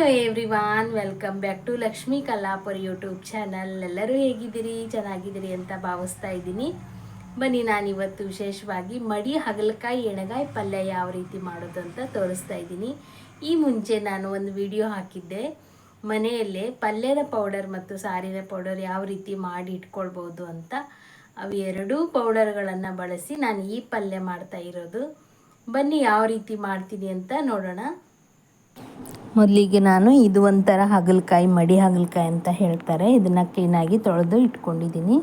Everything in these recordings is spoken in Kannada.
Hello everyone, welcome back to Lakshmi Kallapur YouTube channel. ಎಲ್ಲರೂ ಹೇಗಿದ್ದೀರಿ? ಚೆನ್ನಾಗಿದ್ದೀರಿ ಅಂತ ಭಾವಿಸ್ತಾ ಇದ್ದೀನಿ. ಬನ್ನಿ, ನಾನಿವತ್ತು ವಿಶೇಷವಾಗಿ ಮಡಿ ಹಗಲಕಾಯಿ ಎಣಗಾಯಿ ಪಲ್ಯ ಯಾವ ರೀತಿ ಮಾಡೋದು ಅಂತ ತೋರಿಸ್ತಾ ಇದ್ದೀನಿ. ಈ ಮುಂಚೆ ನಾನು ಒಂದು ವಿಡಿಯೋ ಹಾಕಿದ್ದೆ. ಮನೆಯಲ್ಲೇ ಪಲ್ಯದ ಪೌಡರ್ ಮತ್ತು ಸಾರಿನ ಪೌಡರ್ ಯಾವ ರೀತಿ ಮಾಡಿ ಇಟ್ಕೊಳ್ಬೋದು ಅಂತ. ಅವು ಎರಡೂ ಪೌಡರ್ಗಳನ್ನು ಬಳಸಿ ನಾನು ಈ ಪಲ್ಯ ಮಾಡ್ತಾ ಇರೋದು. ಬನ್ನಿ, ಯಾವ ರೀತಿ ಮಾಡ್ತೀನಿ ಅಂತ ನೋಡೋಣ. ಮೊದಲಿಗೆ ನಾನು ಇದು ಒಂಥರ ಹಾಗಲಕಾಯಿ, ಮಡಿ ಹಾಗಲಕಾಯಿ ಅಂತ ಹೇಳ್ತಾರೆ. ಇದನ್ನು ಕ್ಲೀನಾಗಿ ತೊಳೆದು ಇಟ್ಕೊಂಡಿದ್ದೀನಿ.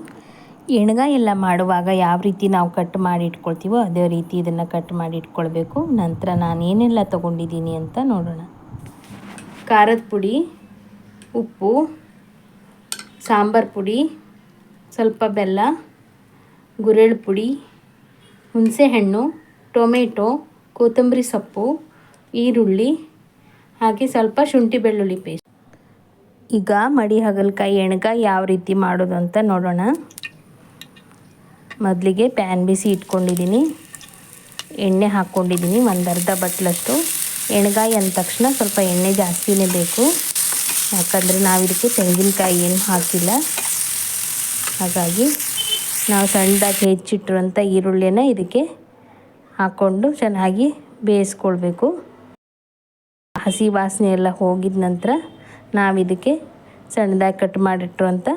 ಎಣ್ಗಾಯಿ ಎಲ್ಲ ಮಾಡುವಾಗ ಯಾವ ರೀತಿ ನಾವು ಕಟ್ ಮಾಡಿ ಇಟ್ಕೊಳ್ತೀವೋ ಅದೇ ರೀತಿ ಇದನ್ನು ಕಟ್ ಮಾಡಿ ಇಟ್ಕೊಳ್ಬೇಕು. ನಂತರ ನಾನು ಏನೆಲ್ಲ ತೊಗೊಂಡಿದ್ದೀನಿ ಅಂತ ನೋಡೋಣ. ಖಾರದ ಪುಡಿ, ಉಪ್ಪು, ಸಾಂಬಾರು ಪುಡಿ, ಸ್ವಲ್ಪ ಬೆಲ್ಲ, ಗುರೆಳ್ಳು ಪುಡಿ, ಹುಣಸೆಹಣ್ಣು, ಟೊಮೆಟೊ, ಕೊತ್ತಂಬರಿ ಸೊಪ್ಪು, ಈರುಳ್ಳಿ ಹಾಗೆ ಸ್ವಲ್ಪ ಶುಂಠಿ ಬೆಳ್ಳುಳ್ಳಿ ಪೇಸ್ಟ್ ಈಗ ಮಡಿ ಹಾಗಲಕಾಯಿ ಎಣ್ಗಾಯಿ ಯಾವ ರೀತಿ ಮಾಡೋದು ಅಂತ ನೋಡೋಣ. ಮೊದಲಿಗೆ ಪ್ಯಾನ್ ಬಿಸಿ ಇಟ್ಕೊಂಡಿದ್ದೀನಿ. ಎಣ್ಣೆ ಹಾಕ್ಕೊಂಡಿದ್ದೀನಿ, ಒಂದು ಅರ್ಧ ಬಟ್ಲಷ್ಟು. ಎಣ್ಗಾಯಿ ಅಂದ ತಕ್ಷಣ ಸ್ವಲ್ಪ ಎಣ್ಣೆ ಜಾಸ್ತಿನೇ ಬೇಕು. ಯಾಕಂದರೆ ನಾವು ಇದಕ್ಕೆ ತೆಂಗಿನಕಾಯಿ ಏನು ಹಾಕಿಲ್ಲ. ಹಾಗಾಗಿ ನಾವು ಸಣ್ಣದಾಗಿ ಹೆಚ್ಚಿಟ್ಟಿರುವಂಥ ಈರುಳ್ಳಿನ ಇದಕ್ಕೆ ಹಾಕ್ಕೊಂಡು ಚೆನ್ನಾಗಿ ಬೇಯಿಸ್ಕೊಳ್ಬೇಕು. ಹಸಿ ವಾಸನೆ ಎಲ್ಲ ಹೋಗಿದ ನಂತರ ನಾವು ಇದಕ್ಕೆ ಸಣ್ಣದಾಗಿ ಕಟ್ ಮಾಡಿಟ್ಟಿರುವಂಥ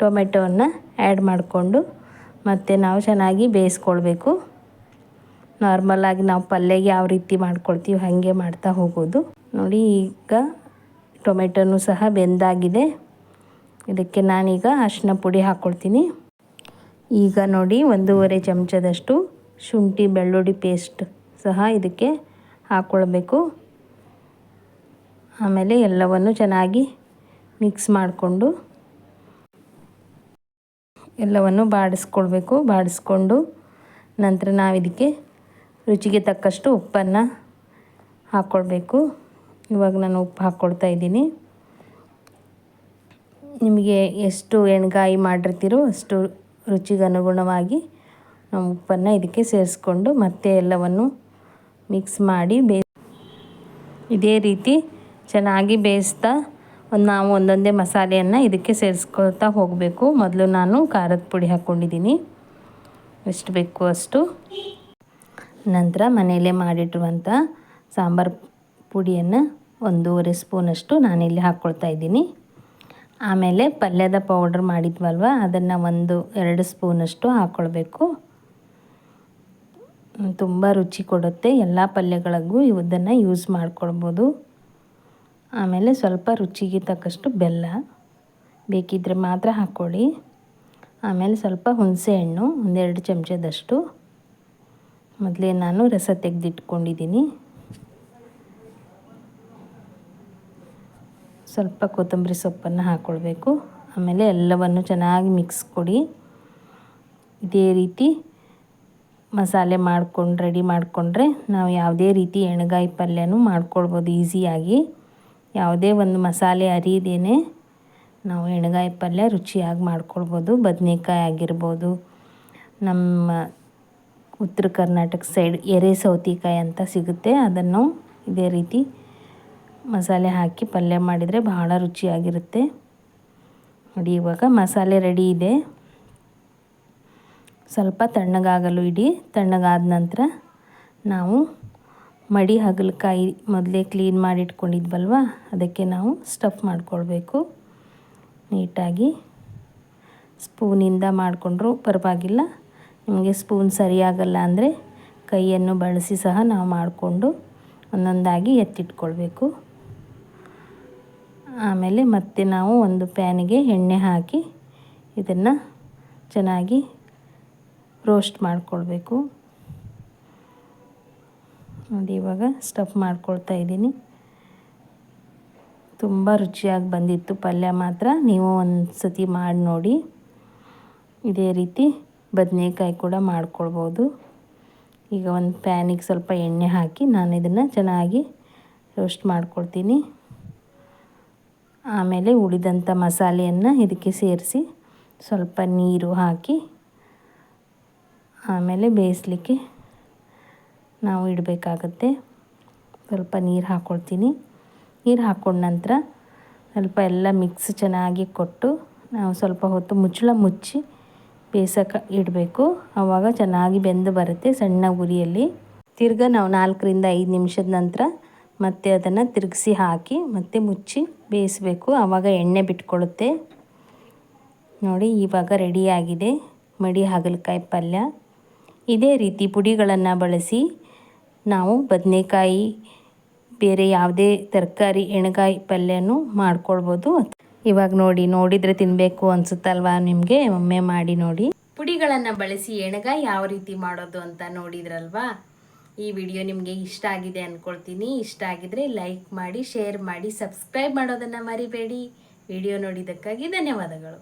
ಟೊಮೆಟೊವನ್ನು ಆ್ಯಡ್ ಮಾಡಿಕೊಂಡು ಮತ್ತು ನಾವು ಚೆನ್ನಾಗಿ ಬೇಯಿಸ್ಕೊಳ್ಬೇಕು. ನಾರ್ಮಲಾಗಿ ನಾವು ಪಲ್ಯಗೆ ಯಾವ ರೀತಿ ಮಾಡ್ಕೊಳ್ತೀವಿ ಹಾಗೆ ಮಾಡ್ತಾ ಹೋಗೋದು. ನೋಡಿ, ಈಗ ಟೊಮೆಟೊನೂ ಸಹ ಬೆಂದಾಗಿದೆ. ಇದಕ್ಕೆ ನಾನೀಗ ಅರಿಶಿನ ಪುಡಿ ಹಾಕ್ಕೊಳ್ತೀನಿ ಈಗ ನೋಡಿ, ಒಂದೂವರೆ ಚಮಚದಷ್ಟು ಶುಂಠಿ ಬೆಳ್ಳುಳ್ಳಿ ಪೇಸ್ಟ್ ಸಹ ಇದಕ್ಕೆ ಹಾಕ್ಕೊಳ್ಬೇಕು ಆಮೇಲೆ ಎಲ್ಲವನ್ನು ಚೆನ್ನಾಗಿ ಮಿಕ್ಸ್ ಮಾಡಿಕೊಂಡು ಎಲ್ಲವನ್ನು ಬಾಡಿಸ್ಕೊಳ್ಬೇಕು. ಬಾಡಿಸ್ಕೊಂಡು ನಂತರ ನಾವು ಇದಕ್ಕೆ ರುಚಿಗೆ ತಕ್ಕಷ್ಟು ಉಪ್ಪನ್ನು ಹಾಕ್ಕೊಳ್ಬೇಕು ಇವಾಗ ನಾನು ಉಪ್ಪು ಹಾಕ್ಕೊಳ್ತಾ ಇದ್ದೀನಿ. ನಿಮಗೆ ಎಷ್ಟು ಎಣ್ಗಾಯಿ ಮಾಡಿರ್ತೀರೋ ಅಷ್ಟು ರುಚಿಗೆ ಅನುಗುಣವಾಗಿ ನಾವು ಉಪ್ಪನ್ನು ಇದಕ್ಕೆ ಸೇರಿಸ್ಕೊಂಡು ಮತ್ತೆ ಎಲ್ಲವನ್ನು ಮಿಕ್ಸ್ ಮಾಡಿ ಬೇ ಇದೇ ರೀತಿ ಚೆನ್ನಾಗಿ ಬೇಯಿಸ್ತಾ ಒಂದು ನಾವು ಒಂದೊಂದೇ ಮಸಾಲೆಯನ್ನು ಇದಕ್ಕೆ ಸೇರಿಸ್ಕೊಳ್ತಾ ಹೋಗಬೇಕು. ಮೊದಲು ನಾನು ಖಾರದ ಪುಡಿ ಹಾಕ್ಕೊಂಡಿದ್ದೀನಿ ಎಷ್ಟು ಬೇಕು ಅಷ್ಟು. ನಂತರ ಮನೆಯಲ್ಲೇ ಮಾಡಿಟ್ಟಿರುವಂಥ ಸಾಂಬಾರು ಪುಡಿಯನ್ನು ಒಂದೂವರೆ ಸ್ಪೂನಷ್ಟು ನಾನಿಲ್ಲಿ ಹಾಕ್ಕೊಳ್ತಾ ಇದ್ದೀನಿ. ಆಮೇಲೆ ಪಲ್ಯದ ಪೌಡ್ರ್ ಮಾಡಿದ್ವಲ್ವ, ಅದನ್ನು ಒಂದು ಎರಡು ಸ್ಪೂನಷ್ಟು ಹಾಕ್ಕೊಳ್ಬೇಕು ತುಂಬ ರುಚಿ ಕೊಡುತ್ತೆ, ಎಲ್ಲ ಪಲ್ಯಗಳಿಗೂ ಇದನ್ನು ಯೂಸ್ ಮಾಡ್ಕೊಳ್ಬೋದು. ಆಮೇಲೆ ಸ್ವಲ್ಪ ರುಚಿಗೆ ತಕ್ಕಷ್ಟು ಬೆಲ್ಲ ಬೇಕಿದ್ದರೆ ಮಾತ್ರ ಹಾಕ್ಕೊಳ್ಳಿ. ಆಮೇಲೆ ಸ್ವಲ್ಪ ಹುಣಸೆ ಹಣ್ಣು, ಒಂದೆರಡು ಚಮಚದಷ್ಟು. ಮೊದಲೇ ನಾನು ರಸ ತೆಗೆದಿಟ್ಕೊಂಡಿದ್ದೀನಿ. ಸ್ವಲ್ಪ ಕೊತ್ತಂಬರಿ ಸೊಪ್ಪನ್ನು ಹಾಕ್ಕೊಳ್ಬೇಕು. ಆಮೇಲೆ ಎಲ್ಲವನ್ನು ಚೆನ್ನಾಗಿ ಮಿಕ್ಸ್ ಕೊಡಿ. ಇದೇ ರೀತಿ ಮಸಾಲೆ ಮಾಡ್ಕೊಂಡು, ರೆಡಿ ಮಾಡಿಕೊಂಡ್ರೆ ನಾವು ಯಾವುದೇ ರೀತಿ ಎಣ್ಗಾಯಿ ಪಲ್ಯನೂ ಮಾಡ್ಕೊಳ್ಬೋದು ಈಸಿಯಾಗಿ. ಯಾವುದೇ ಒಂದು ಮಸಾಲೆ ಅರಿದೇನೆ ನಾವು ಎಣ್ಗಾಯಿ ಪಲ್ಯ ರುಚಿಯಾಗಿ ಮಾಡ್ಕೊಳ್ಬೋದು, ಬದನೇಕಾಯಿ ಆಗಿರ್ಬೋದು, ನಮ್ಮ ಉತ್ತರ ಕರ್ನಾಟಕ ಸೈಡ್ ಎರೆ ಸೌತಿಕಾಯಿ ಅಂತ ಸಿಗುತ್ತೆ, ಅದನ್ನು ಇದೇ ರೀತಿ ಮಸಾಲೆ ಹಾಕಿ ಪಲ್ಯ ಮಾಡಿದರೆ ಬಹಳ ರುಚಿಯಾಗಿರುತ್ತೆ. ನೋಡಿ, ಇವಾಗ ಮಸಾಲೆ ರೆಡಿ ಇದೆ. ಸ್ವಲ್ಪ ತಣ್ಣಗಾಗಲು ಇಡಿ, ತಣ್ಣಗಾದ ನಂತರ ನಾವು ಮಡಿ ಹಾಗಲಕಾಯಿ ಮೊದಲೇ ಕ್ಲೀನ್ ಮಾಡಿ ಇಟ್ಕೊಂಡಿದ್ವಲ್ವ ಅದಕ್ಕೆ ನಾವು ಸ್ಟಫ್ ಮಾಡಿಕೊಳ್ಬೇಕು. ನೀಟಾಗಿ ಸ್ಪೂನಿಂದ ಮಾಡಿಕೊಂಡ್ರೂ ಪರವಾಗಿಲ್ಲ. ನಿಮಗೆ ಸ್ಪೂನ್ ಸರಿಯಾಗಲ್ಲ ಅಂದರೆ ಕೈಯನ್ನು ಬಳಸಿ ಸಹ ನಾವು ಮಾಡಿಕೊಂಡು ಒಂದೊಂದಾಗಿ ಎತ್ತಿಟ್ಕೊಳ್ಬೇಕು. ಆಮೇಲೆ ಮತ್ತೆ ನಾವು ಒಂದು ಪ್ಯಾನಿಗೆ ಎಣ್ಣೆ ಹಾಕಿ ಇದನ್ನು ಚೆನ್ನಾಗಿ ರೋಸ್ಟ್ ಮಾಡಿಕೊಳ್ಬೇಕು. ನೋಡಿ ಇವಾಗ ಸ್ಟಫ್ ಮಾಡ್ಕೊಳ್ತಾ ಇದ್ದೀನಿ. ತುಂಬ ರುಚಿಯಾಗಿ ಬಂದಿತ್ತು ಪಲ್ಯ ಮಾತ್ರ. ನೀವು ಒಂದು ಸತಿ ಮಾಡಿ ನೋಡಿ. ಇದೇ ರೀತಿ ಬದನೇಕಾಯಿ ಕೂಡ ಮಾಡ್ಕೊಳ್ಬೋದು. ಈಗ ಒಂದು ಪ್ಯಾನಿಗೆ ಸ್ವಲ್ಪ ಎಣ್ಣೆ ಹಾಕಿ ನಾನು ಇದನ್ನು ಚೆನ್ನಾಗಿ ರೋಸ್ಟ್ ಮಾಡ್ಕೊಳ್ತೀನಿ. ಆಮೇಲೆ ಉಳಿದಂಥ ಮಸಾಲೆಯನ್ನು ಇದಕ್ಕೆ ಸೇರಿಸಿ ಸ್ವಲ್ಪ ನೀರು ಹಾಕಿ ಆಮೇಲೆ ಬೇಯಿಸ್ಲಿಕ್ಕೆ ನಾವು ಇಡಬೇಕಾಗತ್ತೆ. ಸ್ವಲ್ಪ ನೀರು ಹಾಕ್ಕೊಳ್ತೀನಿ ನೀರು ಹಾಕ್ಕೊಂಡ ನಂತರ ಸ್ವಲ್ಪ ಎಲ್ಲ ಮಿಕ್ಸ್ ಚೆನ್ನಾಗಿ ಕೊಟ್ಟು ನಾವು ಸ್ವಲ್ಪ ಹೊತ್ತು ಮುಚ್ಚಳ ಮುಚ್ಚಿ ಬೇಯಿಸೋಕೆ ಇಡಬೇಕು. ಆವಾಗ ಚೆನ್ನಾಗಿ ಬೆಂದು ಬರುತ್ತೆ ಸಣ್ಣ ಉರಿಯಲ್ಲಿ. ತಿರ್ಗಾ ನಾವು ನಾಲ್ಕರಿಂದ ಐದು ನಿಮಿಷದ ನಂತರ ಮತ್ತೆ ಅದನ್ನು ತಿರುಗಿಸಿ ಹಾಕಿ ಮತ್ತೆ ಮುಚ್ಚಿ ಬೇಯಿಸಬೇಕು. ಆವಾಗ ಎಣ್ಣೆ ಬಿಟ್ಕೊಳ್ಳುತ್ತೆ ನೋಡಿ ಇವಾಗ ರೆಡಿಯಾಗಿದೆ ಮಡಿ ಹಾಗಲಕಾಯಿ ಪಲ್ಯ. ಇದೇ ರೀತಿ ಪುಡಿಗಳನ್ನು ಬಳಸಿ ನಾವು ಬದನೆಕಾಯಿ, ಬೇರೆ ಯಾವುದೇ ತರಕಾರಿ, ಎಣ್ಗಾಯಿ ಪಲ್ಯನೂ ಮಾಡ್ಕೊಳ್ಬೋದು. ಇವಾಗ ನೋಡಿ, ನೋಡಿದರೆ ತಿನ್ನಬೇಕು ಅನಿಸುತ್ತಲ್ವಾ ನಿಮಗೆ? ಒಮ್ಮೆ ಮಾಡಿ ನೋಡಿ. ಪುಡಿಗಳನ್ನು ಬಳಸಿ ಎಣ್ಗಾಯಿ ಯಾವ ರೀತಿ ಮಾಡೋದು ಅಂತ ನೋಡಿದ್ರಲ್ವಾ? ಈ ವಿಡಿಯೋ ನಿಮಗೆ ಇಷ್ಟ ಆಗಿದೆ ಅಂದ್ಕೊಳ್ತೀನಿ ಇಷ್ಟ ಆಗಿದ್ರೆ ಲೈಕ್ ಮಾಡಿ, ಶೇರ್ ಮಾಡಿ, ಸಬ್ಸ್ಕ್ರೈಬ್ ಮಾಡೋದನ್ನು ಮರಿಬೇಡಿ. ವಿಡಿಯೋ ನೋಡಿದ್ದಕ್ಕಾಗಿ ಧನ್ಯವಾದಗಳು.